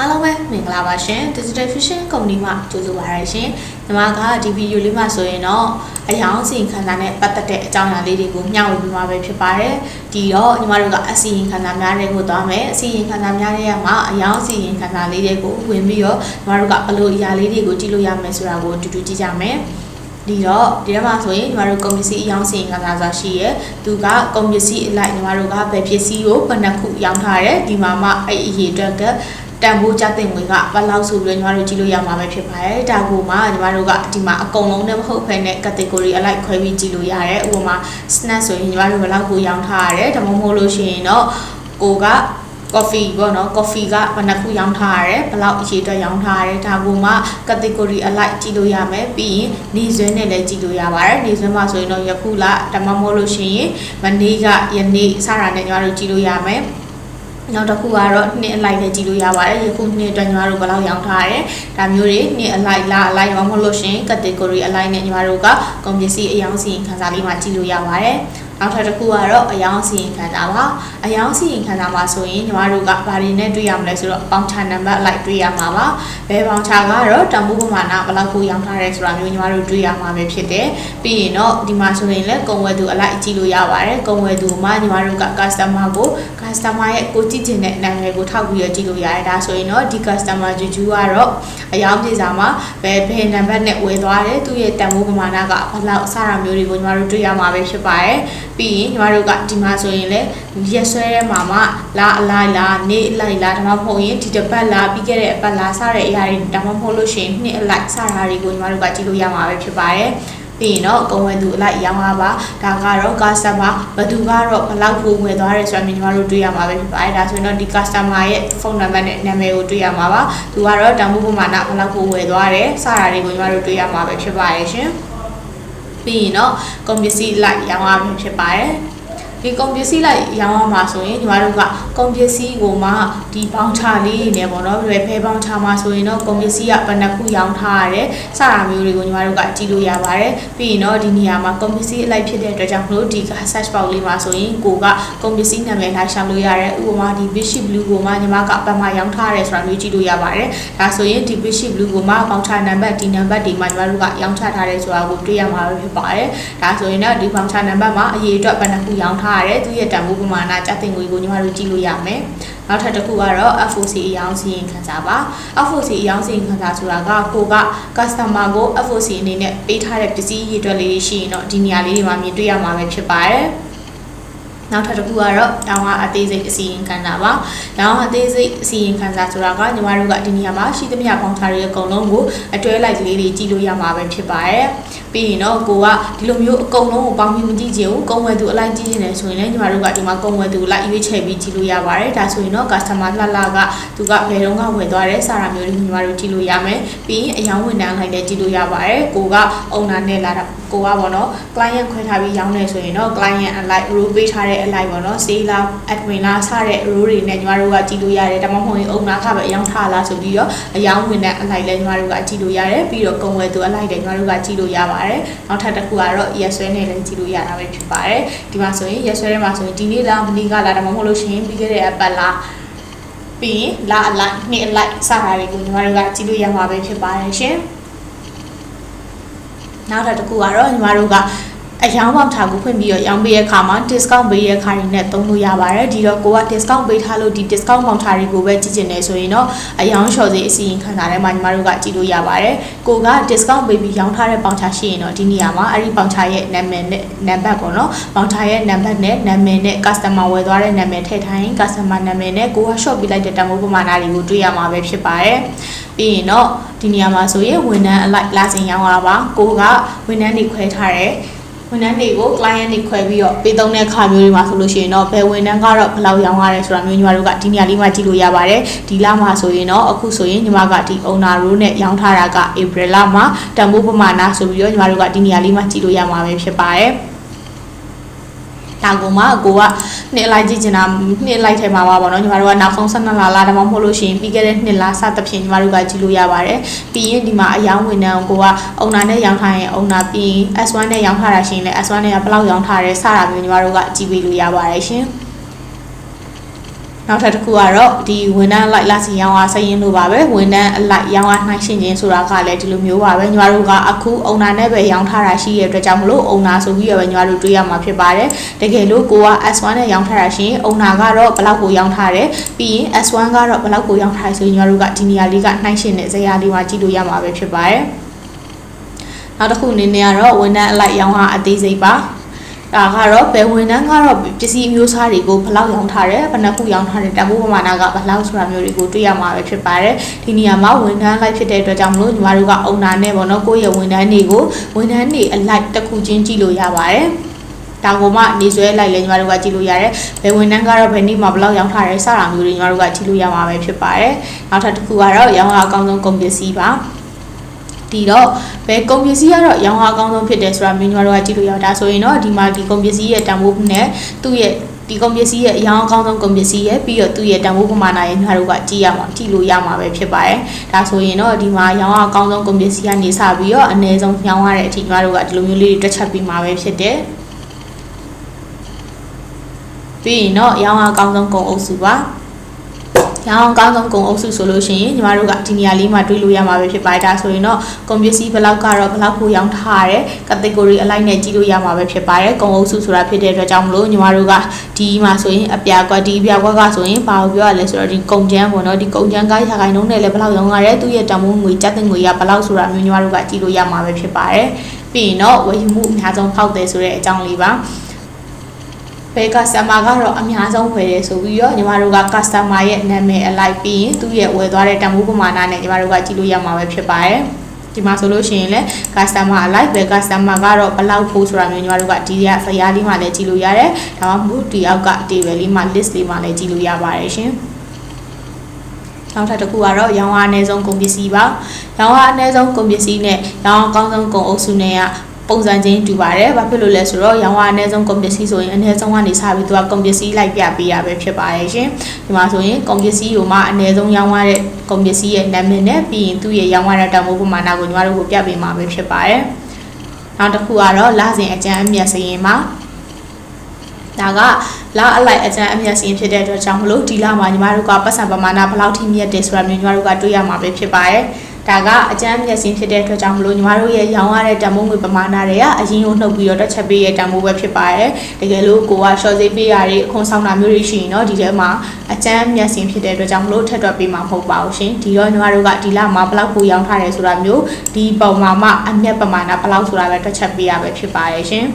အားလုံးပဲမင်္ဂလာပါရှင် Digital Fusion Company မှကြိုဆိုပါရရှင်ညီမကဒီဗီဒီယိုလေးမှာဆိုရင်တော့အယောင်စီရင်ခံစာနဲ့ပတ်သက်တဲ့အကြောင်းအရာလေးတွေကိုမျှဝေပေးမှာပဲဖြစ်ပါတယ်ဒီတော့ညီမတို့ကအစီရင်ခံစာများတွေကိုသွားမယ်အစီရင်ခံစာများတွေကမှအယောင်စီရင်ခံစာလေးတွေကိုဝင်ပြီးတော့ညီမတို့ကဘယ်လိုအရာလေးတွေကိုကြည့်လို့ရမယ်ဆိုတာကိုအတူတူကြည့်ကြမယ်ဒီတော့ဒီထဲမှာဆိုရင်ညီမတို့ကုန်ပစ္စည်းအယောင်စီရင်ခံစာဆိုတာရှိရယ်သူကကုန်ပစ္စည်းအလိုက်ညီမတို့ကဘယ်ပစ္စည်းကိုဘယ်နှခုရောင်းထားတယ်ဒီမှာမှအဲ့အရေးအတွက်က တန်ဖိုးကြတဲ့ငွေကဘယ်လောက်ဆိုပြီးတော့ညီမတို့ကြည့်လို့ရမှာပဲဖြစ်ပါတယ်ဒါကိုမှညီမတို့ကဒီမှာအကုန်လုံးနဲ့မဟုတ်ဘဲနဲ့ category အလိုက်ခွဲပြီးကြည့်လို့ရတယ်ဥပမာ snack ဆိုရင်ညီမတို့ဘယ်လောက်ကိုရောင်းထားရတယ်ဒါမှမဟုတ်လို့ရှိရင်တော့ကိုက coffee ပေါ့နော် coffee ကဘယ်နှခုရောင်းထားရတယ်ဘယ်လောက်အရေးအတွက်ရောင်းထားရတယ်ဒါကိုမှ category အလိုက်ကြည့်လို့ရမယ်ပြီးရင်နေစွန်းနဲ့လည်းကြည့်လို့ရပါတယ်နေစွန်းမှာဆိုရင်တော့ယခုလဒါမှမဟုတ်လို့ရှိရင်မနေ့ကယနေ့စတာနဲ့ညီမတို့ကြည့်လို့ရမယ် နောက်တစ်ခုကတော့နှစ်အလိုက်လည်းကြည့်လို့ရပါတယ်ယခုနှစ်အတွက်ညီမတို့ဘယ်လောက်ရောင်းထားရတယ်ဒါမျိုးတွေနှစ်အလိုက်လားအလိုက်မဟုတ်လို့ရှိရင် category အလိုက်နဲ့ညီမတို့ကကုန်ပစ္စည်းအယောင်စီရင်ခံစားလေးမှာကြည့်လို့ရပါတယ်နောက်ထပ်တစ်ခုကတော့အယောင်စီရင်ခံစာပါအယောင်စီရင်ခံစာမှာဆိုရင်ညီမတို့ကဘာတွေနဲ့တွေ့ရမလဲဆိုတော့ပေါင်ချာနံပါတ်လိုက်တွေ့ရမှာပါဘယ်ပေါင်ချာကတော့တန်ဖိုးပမာဏဘယ်လောက်ကိုရောင်းထားရဲဆိုတာမျိုးညီမတို့တွေ့ရမှာပဲဖြစ်တယ်ပြီးရင်တော့ဒီမှာဆိုရင်လည်းကုန်ဝယ်သူအလိုက်ကြည့်လို့ရပါတယ်ကုန်ဝယ်သူမှာညီမတို့က customer ကို customer ရဲ့ကိုကြည့်ချင်တဲ့နာမည်ကိုထောက်ပြီးတော့ကြည့်လို့ရတယ်ဒါဆိုရင်တော့ဒီ customer ဂျူဂျူကတော့အယောင်ပြေစာမှာဘယ်ဘယ်နံပါတ်နဲ့ဝယ်သွားတယ်သူ့ရဲ့တန်ဖိုးပမာဏကဘယ်လောက်အစတာမျိုးတွေကိုညီမတို့တွေ့ရမှာပဲဖြစ်ပါတယ်ပြီးရင်ညီမတို့ကဒီမှာဆိုရင်လည်းရက်ဆွဲထဲမှာမှလာအလိုက်လာနေအလိုက်လာဒါမှမဟုတ်ရင်ဒီတစ်ပတ်လာပြီးခဲ့တဲ့အပတ်လာစတဲ့အရာတွေဒါမှမဟုတ်လို့ရှိရင်နှစ်အလိုက်စတာတွေကိုညီမတို့ကကြည့်လို့ရမှာပဲဖြစ်ပါတယ် ပြီးရင်တော့ကုန်ဝယ်သူအလိုက်ရောင်းလာပါဒါကတော့ customer ဘယ်သူကတော့ဘယ်လောက်ကိုဝယ်သွားတယ်ဆိုတာမျိုးညီမတို့တွေ့ရမှာပဲဖြစ်ပါတယ်ဒါဆိုရင်တော့ဒီ customer ရဲ့ဖုန်းနံပါတ်နဲ့နာမည်ကိုတွေ့ရမှာပါသူကတော့တန်ဖိုးပမာဏဘယ်လောက်ကိုဝယ်သွားတယ်စတာတွေကိုညီမတို့တွေ့ရမှာပဲဖြစ်ပါတယ်ရှင်ပြီးရင်တော့ကုန်ပစ္စည်းလိုက်ရောင်းရမှာဖြစ်ပါတယ် ဒီကုန်ပစ္စည်းလိုက်ရောင်းရမှာဆိုရင်ညီမတို့ကကုန်ပစ္စည်းကိုမှဒီဘောင်းချလေးနေပေါ့နော်ဘယ်ဖဲဘောင်းချမှာဆိုရင်တော့ကုန်ပစ္စည်းကဘယ်နှခုရောင်းထားရတယ်စတာမျိုးတွေကိုညီမတို့ကကြည့်လို့ရပါတယ်ပြီးရင်တော့ဒီနေရာမှာကုန်ပစ္စည်းအလိုက်ဖြစ်တဲ့အတွက်ကြောင့်မလို့ဒီ search box လေးမှာဆိုရင်ကိုကကုန်ပစ္စည်းနာမည်လိုက်ရှာလို့ရတယ်ဥပမာဒီ Bishi Blue ကိုမှညီမကပတ်မှာရောင်းထားရတယ်ဆိုတာမျိုးကြည့်လို့ရပါတယ်ဒါဆိုရင်ဒီ Bishi Blue ကိုမှဘောင်းချနံပါတ်ဒီနံပါတ်ဒီမှာညီမတို့ကရောင်းချထားတယ်ဆိုတာကိုတွေ့ရမှာဖြစ်ပါတယ်ဒါဆိုရင်တော့ဒီဘောင်းချနံပါတ်မှာအရေးအတွက်ဘယ်နှခုရောင်းထားရတယ်သူရဲ့တန်ဖိုးပမာဏကြတဲ့ငွေကိုညီမတို့ကြည့်လို့ရမယ်နောက်ထပ်တစ်ခုကတော့ FOC အယောင်စီရင်ခံစားပါ FOC အယောင်စီရင်ခံစားဆိုတာကကိုက customer ကို FOC အနေနဲ့ပေးထားတဲ့ပစ္စည်းရည်အတွက်လေးရှိရင်တော့ဒီနေရာလေးတွေမှာမြင်တွေ့ရမှာပဲဖြစ်ပါတယ်နောက်ထပ်တစ်ခုကတော့ရောင်းအားအသေးစိတ်အစီရင်ခံတာပါ။ရောင်းအားအသေးစိတ်အစီရင်ခံစာဆိုတာကညီမတို့ကဒီနေရာမှာရှိသမျှပေါင်းထားရဲ့အကုန်လုံးကိုအတွဲလိုက်ကလေးတွေကြည့်လို့ရမှာပဲဖြစ်ပါတယ်။ ပြီးရင်တော့ကိုကဒီလိုမျိုးအကုန်လုံးကိုပေါင်းပြီးမကြည့်ချင်ဘူး။ကုံဝယ်သူအလိုက်ကြည့်ချင်တယ်ဆိုရင်လည်းညီမတို့ကဒီမှာကုံဝယ်သူလိုက်ရွေးချယ်ပြီးကြည့်လို့ရပါတယ်။ဒါဆိုရင်တော့ customer လှလှကသူကဘယ်တော့မှဝယ်သွားတဲ့စာရာမျိုးတွေညီမတို့ကြည့်လို့ရမယ်။ပြီးရင်အယောင်ဝန်ထမ်းလိုက်လည်းကြည့်လို့ရပါတယ်။ကိုက owner နဲ့လာတာကိုကပေါ့နော် client ခွဲထားပြီးရောင်းနေဆိုရင်တော့ client အလိုက် role ပေးထားတဲ့အလိုက်ပေါ့နော် sale လား admin လားစတဲ့ role တွေနဲ့ညီမတို့ကကြည့်လို့ရတယ်ဒါမှမဟုတ်ရင် owner ကပဲအယောင်ထားလားဆိုပြီးတော့အယောင်ဝင်တဲ့အလိုက်လည်းညီမတို့ကကြည့်လို့ရတယ်ပြီးတော့ကုန်ဝယ်သူအလိုက်လည်းညီမတို့ကကြည့်လို့ရပါတယ်နောက်ထပ်တစ်ခုကတော့ yes ဆွဲနဲ့လည်းကြည့်လို့ရတာပဲဖြစ်ပါတယ်ဒီမှာဆိုရင် yes ဆွဲထဲမှာဆိုရင်ဒီနေ့လားမနေ့ကလားဒါမှမဟုတ်လို့ရှိရင်ပြီးခဲ့တဲ့အပတ်လားပြီးရင်လာအလိုက်နှစ်အလိုက်စတာတွေကိုညီမတို့ကကြည့်လို့ရမှာပဲဖြစ်ပါတယ်ရှင်နောက်တစ်ခုကတော့ညီမတို့က အယောင်ပေါက်ထားကိုဖွင့်ပြီးတော့ရောင်းပေးရခါမှာ discount ပေးရခါတွေနဲ့သုံးလို့ရပါတယ်ဒီတော့ကိုက discount ပေးထားလို့ဒီ discount ပေါက်ထားတွေကိုပဲကြည့်ကျင်နေဆိုရင်တော့အယောင်လျှော်စီအစီရင်ခံစာထဲမှာညီမတို့ကကြည့်လို့ရပါတယ်ကိုက discount ပေးပြီးရောင်းထားတဲ့ပေါက်ချရှိရင်တော့ဒီနေရာမှာအဲ့ဒီပေါက်ချရဲ့နာမည်နဲ့နံပါတ်ပေါ့နော်ပေါက်ချရဲ့နံပါတ်နဲ့နာမည်နဲ့ customer ဝယ်သွားတဲ့နာမည်ထည့်ထားရင် customer နာမည်နဲ့ကိုက short ပေးလိုက်တဲ့တန်ဖိုးပမာဏတွေကိုတွေ့ရမှာပဲဖြစ်ပါတယ်ပြီးရင်တော့ဒီနေရာမှာဆိုရင်ဝန်ထမ်းအလိုက်လာစဉ်ရောင်းရပါကိုကဝန်ထမ်းတွေခွဲထားတယ် ဝန်ထမ်းတွေကို client တွေခွဲပြီးတော့ပေးသုံးတဲ့ခါမျိုးတွေမှာဆိုလို့ရှိရင်တော့ဘယ်ဝန်ထမ်းကတော့ဘယ်လောက်ရောင်းရတယ်ဆိုတာမျိုးညီမတို့ကဒီနေရာလေးမှာကြည့်လို့ရပါတယ်ဒီလမှာဆိုရင်တော့အခုဆိုရင်ညီမကဒီ owner role နဲ့ရောင်းထားတာက April လမှာတန်ဖိုးပမာဏဆိုပြီးတော့ညီမတို့ကဒီနေရာလေးမှာကြည့်လို့ရမှာပဲဖြစ်ပါတယ် ဒါကမှကိုကနှစ်လိုက်ကြည့်ချင်တာနှစ်လိုက်ထဲမှာပါပေါ့နော်ညီမတို့ကနောက်ဆုံး12လလာဒါမှမဟုတ်လို့ရှိရင်ပြီးခဲ့တဲ့နှစ်လစသဖြင့်ညီမတို့ကကြည့်လို့ရပါတယ်ပြီးရင်ဒီမှာအယောင်ဝင်တဲ့ကိုကအုံနာနဲ့ရောင်းထားရင်အုံနာပြီးရင် S1 နဲ့ရောင်းထားတာရှိရင်လည်း S1 နဲ့ကဘယ်လောက်ရောင်းထားတယ်စတာမျိုးညီမတို့ကကြည့်ပြီးလို့ရပါတယ်ရှင် နောက်ထပ်တစ်ခုကတော့ဒီဝန်ထမ်းအလိုက်လာစီရောင်းအားစရင်လို့ပါပဲဝန်ထမ်းအလိုက်ရောင်းအားနှိုင်းရှင်ခြင်းဆိုတာကလည်းဒီလိုမျိုးပါပဲညီမတို့ကအခုအုံနာနဲ့ပဲရောင်းထားတာရှိရတဲ့အတွက်ကြောင့်မလို့အုံနာဆိုပြီးတော့ပဲညီမတို့တွေးရမှာဖြစ်ပါတယ်တကယ်လို့ကိုက S1 နဲ့ရောင်းထားတာရှင်အုံနာကတော့ဘယ်လောက်ကိုရောင်းထားတယ်ပြီးရင် S1 ကတော့ဘယ်လောက်ကိုရောင်းထားတယ်ဆိုရင်ညီမတို့ကဒီနေရာလေးကနှိုင်းရှင်တဲ့ဇယားလေးမှာကြည့်လို့ရမှာပဲဖြစ်ပါတယ်နောက်တစ်ခုအနေနဲ့ကတော့ဝန်ထမ်းအလိုက်ရောင်းအားအသေးစိတ်ပါ ဒါကတော့ဘယ်ဝန်ထမ်းကတော့ပစ္စည်းမျိုးစားတွေကိုဘယ်လောက်ရောင်းထားတယ်ဘယ်နှခုရောင်းထားတယ်တန်ဖိုးပမာဏကဘယ်လောက်ဆိုတာမျိုးတွေကိုတွေ့ရမှာပဲဖြစ်ပါတယ်ဒီနေရာမှာဝန်ထမ်းလိုက်ဖြစ်တဲ့အတွက်ကြောင့်မလို့ညီမတို့ကအုံနာနဲ့ပေါ့နော်ကိုယ့်ရဲ့ဝန်ထမ်းတွေကိုဝန်ထမ်းတွေအလိုက်တစ်ခုချင်းကြည့်လို့ရပါတယ်ဒါကိုမှနေဆွဲလိုက်လဲညီမတို့ကကြည့်လို့ရတယ်။ဘယ်ဝန်ထမ်းကတော့ဘယ်နေ့မှဘယ်လောက်ရောင်းထားရဲစတာမျိုးတွေညီမတို့ကကြည့်လို့ရမှာပဲဖြစ်ပါတယ်။နောက်ထပ်တစ်ခုကတော့ရောင်းအားအကောင်းဆုံးကုန်ပစ္စည်းပါ။ ဒီတော့ဘယ်ကုန်ပစ္စည်းကတော့ရောင်းအားအကောင်းဆုံးဖြစ်တယ်ဆိုတာမျိုးညီမတို့ကကြည့်လို့ရတာဆိုရင်တော့ဒီမှာဒီကုန်ပစ္စည်းရဲ့တန်ဖိုးနဲ့သူ့ရဲ့ဒီကုန်ပစ္စည်းရဲ့အရောင်းအကောင်းဆုံးကုန်ပစ္စည်းရဲ့ပြီးတော့သူ့ရဲ့တန်ဖိုးပမာဏရဲ့ညီမတို့ကကြည့်ရမှာကြည့်လို့ရမှာပဲဖြစ်ပါတယ်။ဒါဆိုရင်တော့ဒီမှာရောင်းအားအကောင်းဆုံးကုန်ပစ္စည်းကနေစပြီးတော့အနည်းဆုံးရောင်းရတဲ့အထိညီမတို့ကဒီလိုမျိုးလေးတွေတွက်ချက်ပြီးမှာပဲဖြစ်တယ်။ပြီးရင်တော့ရောင်းအားအကောင်းဆုံးကုန်အုပ်စုပါ။ ရအောင်ကောင်းဆုံးကုန်အုပ်စုဆိုလို့ရှိရင်ညီမတို့ကဒီနေရာလေးမှာတွေးလို့ရမှာပဲဖြစ်ပါတယ်ဒါဆိုရင်တော့ကုန်ပစ္စည်းဘယ်လောက်ကတော့ဘယ်လောက်ကိုရောင်းထားရတဲ့ category အလိုက်နဲ့ကြည့်လို့ရမှာပဲဖြစ်ပါတယ်ကုန်အုပ်စုဆိုတာဖြစ်တဲ့အတွက်ကြောင့်မလို့ညီမတို့ကဒီမှာဆိုရင်အပြာကွက်ဒီအပြာကွက်ကဆိုရင်ဘာကိုပြောရလဲဆိုတော့ဒီကုန်ကျန်းပေါ့နော်ဒီကုန်ကျန်းကားရာခိုင်နှုန်းနဲ့လည်းဘယ်လောက်ရောင်းရတဲ့သူ့ရဲ့တန်ဖိုးငွေကျပ်တဲ့ငွေကဘယ်လောက်ဆိုတာမျိုးညီမတို့ကကြည့်လို့ရမှာပဲဖြစ်ပါတယ်ပြီးရင်တော့ဝယ်ယူမှုအများဆုံးဖောက်တယ်ဆိုတဲ့အကြောင်းလေးပါ ဘယ် customer ကတော့အများဆုံးဝယ်တယ်ဆိုပြီးတော့ညီမတို့က customer ရဲ့နာမည်အလိုက်ပြီးရင်သူ့ရဲ့ဝယ်သွားတဲ့တန်ဖိုးပမာဏနဲ့ညီမတို့ကကြည့်လို့ရမှာပဲဖြစ်ပါတယ်ဒီမှာဆိုလို့ရှိရင်လည်း customer အလိုက်ပဲ customer ကတော့ဘယ်လောက်ဖို့ဆိုတာမျိုးညီမတို့ကဒီရဇယားလေးမှာလည်းကြည့်လို့ရတယ်ဒါမှမဟုတ်ဒီအောက်က table လေးမှာ list လေးမှာလည်းကြည့်လို့ရပါတယ်ရှင်နောက်ထပ်တစ်ခုကတော့ရောင်းအားအနည်းဆုံးကုန်ပစ္စည်းပါရောင်းအားအနည်းဆုံးကုန်ပစ္စည်းနဲ့ရောင်းအားအကောင်းဆုံးကုန်အုပ်စုနဲ့က ပုံစံချင်းတူပါတယ်။ဘာဖြစ်လို့လဲဆိုတော့ရောင်းဝါအနည်းဆုံးကုန်ပစ္စည်းဆိုရင်အနည်းဆုံးကနေစပြီးသူကကုန်ပစ္စည်းလိုက်ပြပေးရပဲဖြစ်ပါတယ်ရှင်။ဒီမှာဆိုရင်ကုန်ပစ္စည်းကိုမှအနည်းဆုံးရောင်းဝါတဲ့ကုန်ပစ္စည်းရဲ့နာမည်နဲ့ပြီးရင်သူ့ရဲ့ရောင်းဝါတဲ့တန်ဖိုးပမာဏကိုညီမတို့ကိုပြပေးမှာပဲဖြစ်ပါတယ်။နောက်တစ်ခုကတော့လစဉ်အကြမ်းအမြတ်စရင်မှာဒါကလာအလိုက်အကြမ်းအမြတ်စင်းဖြစ်တဲ့အတွက်ကြောင့်မလို့ဒီလမှာညီမတို့ကပတ်စံပမာဏဘယ်လောက်ထိမြတ်တယ်ဆိုတာမျိုးညီမတို့ကတွေးရမှာပဲဖြစ်ပါတယ်။ ဒါကအကျန်းမျက်စင်းဖြစ်တဲ့အတွက်ကြောင့်မလို့ညီမတို့ရဲ့ရောင်းရတဲ့တန်ဖိုးငွေပမာဏတွေကအရင်ကနှုတ်ပြီးတော့တစ်ချက်ပေးရဲ့တန်ဖိုးပဲဖြစ်ပါတယ်တကယ်လို့ကိုက short ဈေးပေးရတဲ့အခွန်ဆောင်တာမျိုးတွေရှိရင်တော့ဒီထဲမှာအကျန်းမျက်စင်းဖြစ်တဲ့အတွက်ကြောင့်မလို့ထက်တွက်ပေးမှာမဟုတ်ပါဘူးရှင်ဒီတော့ညီမတို့ကဒီလမှာဘလောက်ကိုရောင်းထားတယ်ဆိုတာမျိုးဒီပုံမှာမှအမျက်ပမာဏဘလောက်ဆိုတာပဲတစ်ချက်ပေးရပဲဖြစ်ပါတယ်ရှင်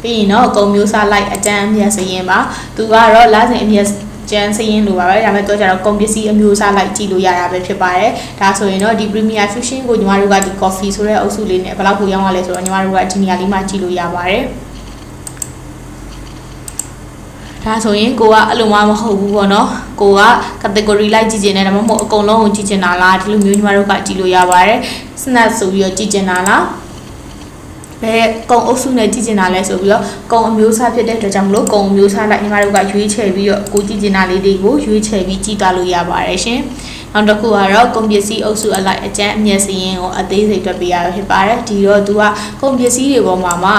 ပြီးရင်တော့အကုန်မျိုးစားလိုက်အတန်းအမြတ်စရင်ပါသူကတော့လစဉ်အမြတ် ကျန်းစရင်လိုပါပဲဒါပေမဲ့တော့ကျတော့ကုန်ပစ္စည်းအမျိုးအစားလိုက်ကြည့်လို့ရတာပဲဖြစ်ပါတယ်ဒါဆိုရင်တော့ဒီ Premier Fusion ကိုညီမတို့ကဒီ coffee ဆိုတဲ့အုပ်စုလေးနဲ့ဘယ်လောက်ကိုရောင်းရလဲဆိုတော့ညီမတို့ကဒီနေရာလေးမှာကြည့်လို့ရပါတယ်ဒါဆိုရင်ကိုကအလိုမှမဟုတ်ဘူးပေါ့နော်ကိုက category လိုက်ကြည့်ကျင်တယ်ဒါမှမဟုတ်အကုန်လုံးကိုကြည့်ကျင်တာလားဒီလိုမျိုးညီမတို့ကကြည့်လို့ရပါတယ် snap ဆိုပြီးတော့ကြည့်ကျင်တာလား ဘယ်ကုံအုပ်စုနဲ့ကြည့်ကျင်တာလဲဆိုပြီးတော့ကုံအမျိုးအစားဖြစ်တဲ့အတွက်ကြောင့်မလို့ကုံအမျိုးအစားလိုက်ညီမတို့ကရွေးချယ်ပြီးတော့ကိုကြည့်ကျင်တာလေးတွေကိုရွေးချယ်ပြီးကြည့်သွားလို့ရပါတယ်ရှင်နောက်တစ်ခုကတော့ကုန်ပစ္စည်းအုပ်စုအလိုက်အကျန်းအမျက်စည်းရင်ကိုအသေးစိတ်တွက်ပေးရဖြစ်ပါတယ်ဒီတော့သူကကုန်ပစ္စည်းတွေပေါ်မှာမှ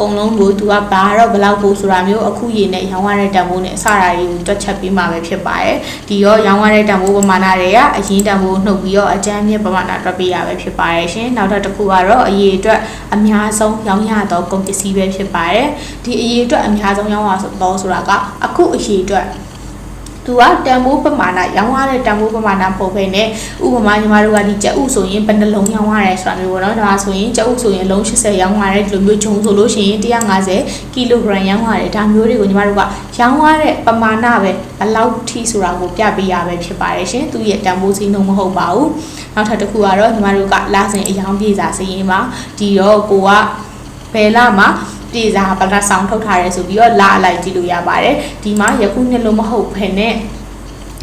ကုံလုံးကိုသူကဘာတော့ဘလောက်ပို့ဆိုတာမျိုးအခုရည်နဲ့ရောင်းရတဲ့တန်ဖိုးနဲ့အစရာတွေကိုတွက်ချက်ပြီးမှပဲဖြစ်ပါတယ်ဒီတော့ရောင်းရတဲ့တန်ဖိုးပမာဏတွေကအရင်တန်ဖိုးနှုတ်ပြီးတော့အကျန်းမြင့်ပမာဏတွက်ပေးရပဲဖြစ်ပါတယ်ရှင်နောက်ထပ်တစ်ခုကတော့အရေးအတွက်အများဆုံးရောင်းရသောကုန်ပစ္စည်းပဲဖြစ်ပါတယ်ဒီအရေးအတွက်အများဆုံးရောင်းရသောဆိုတာကအခုအရေးအတွက် သူကတန်ဖိုးပမာဏရောင်းရတဲ့တန်ဖိုးပမာဏပုံပဲနဲ့ဥပမာညီမတို့ကဒီကြက်ဥဆိုရင်ဘယ်နှလုံးရောင်းရတယ်ဆိုတာမျိုးပေါ့နော်ဒါဆိုရင်ကြက်ဥဆိုရင်အလုံး80ရောင်းရတယ်ဒီလိုမျိုးဂျုံဆိုလို့ရှိရင်150ကီလိုဂရမ်ရောင်းရတယ်ဒါမျိုးတွေကိုညီမတို့ကရောင်းရတဲ့ပမာဏပဲဘယ်လောက်ထိဆိုတာကိုပြပေးရပဲဖြစ်ပါတယ်ရှင်သူရဲ့တန်ဖိုးစည်းနှုန်းမဟုတ်ပါဘူးနောက်ထပ်တစ်ခုကတော့ညီမတို့ကလာစဉ်အယောင်ပြေစာစည်းရင်ပါဒီတော့ကိုကဘယ်လမှာ ပြေစာပလတ်ဆောင်ထုတ်ထားရဲဆိုပြီးတော့လာအလိုက်ကြည့်လို့ရပါတယ်ဒီမှာယခုနှစ်လုံးမဟုတ်ဖ ೇನೆ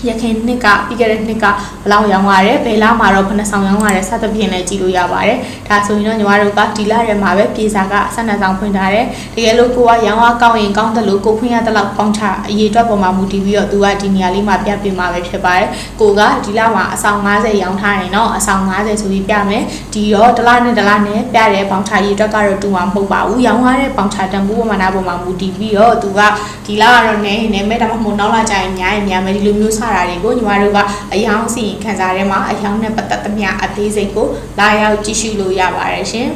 ရခင်နှစ်ကပြီးခဲ့တဲ့နှစ်ကဘလောက်ရောင်းရတယ်ဘယ်လမှာတော့ဘယ်နှဆောင်ရောင်းရတယ်စသဖြင့်လည်းကြည့်လို့ရပါတယ်ဒါဆိုရင်တော့ညီမတို့ကဒီလထဲမှာပဲပြေစာက12ဆောင်ဖွင့်ထားတယ်တကယ်လို့ကိုကရောင်းအားကောင်းရင်ကောင်းတယ်လို့ကိုဖွင့်ရတဲ့လောက်ပေါင်းချအရေးအတွက်ပေါ်မှာမူတည်ပြီးတော့သူကဒီနေရာလေးမှာပြပြမှာပဲဖြစ်ပါတယ်ကိုကဒီလမှာအဆောင်90ရောင်းထားရင်တော့အဆောင်90ဆိုပြီးပြမယ်ဒီတော့တစ်လနဲ့တစ်လနဲ့ပြတဲ့ပေါင်းချရေးအတွက်ကတော့တူမှာမဟုတ်ပါဘူးရောင်းရတဲ့ပေါင်းချတန်ဖိုးပမာဏပေါ်မှာမူတည်ပြီးတော့သူကဒီလကတော့နည်းနေမဲ့ဒါမှမဟုတ်နောက်လာကြရင်များရင်များမယ်ဒီလိုမျိုးစတာတွေကိုညီမတို့ကအယောင်စီရင်ခံစားထဲမှာအယောင်နဲ့ပတ်သက်သမျှအသေးစိတ်ကိုလာရောက်ကြည့်ရှုလို့ရပါတယ်ရှင်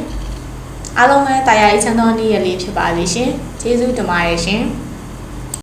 အားလုံးပဲတာယာရေးချမ်းသောနေ့ရက်လေးဖြစ်ပါလိမ့်ရှင်ကျေးဇူးတင်ပါတယ်ရှင်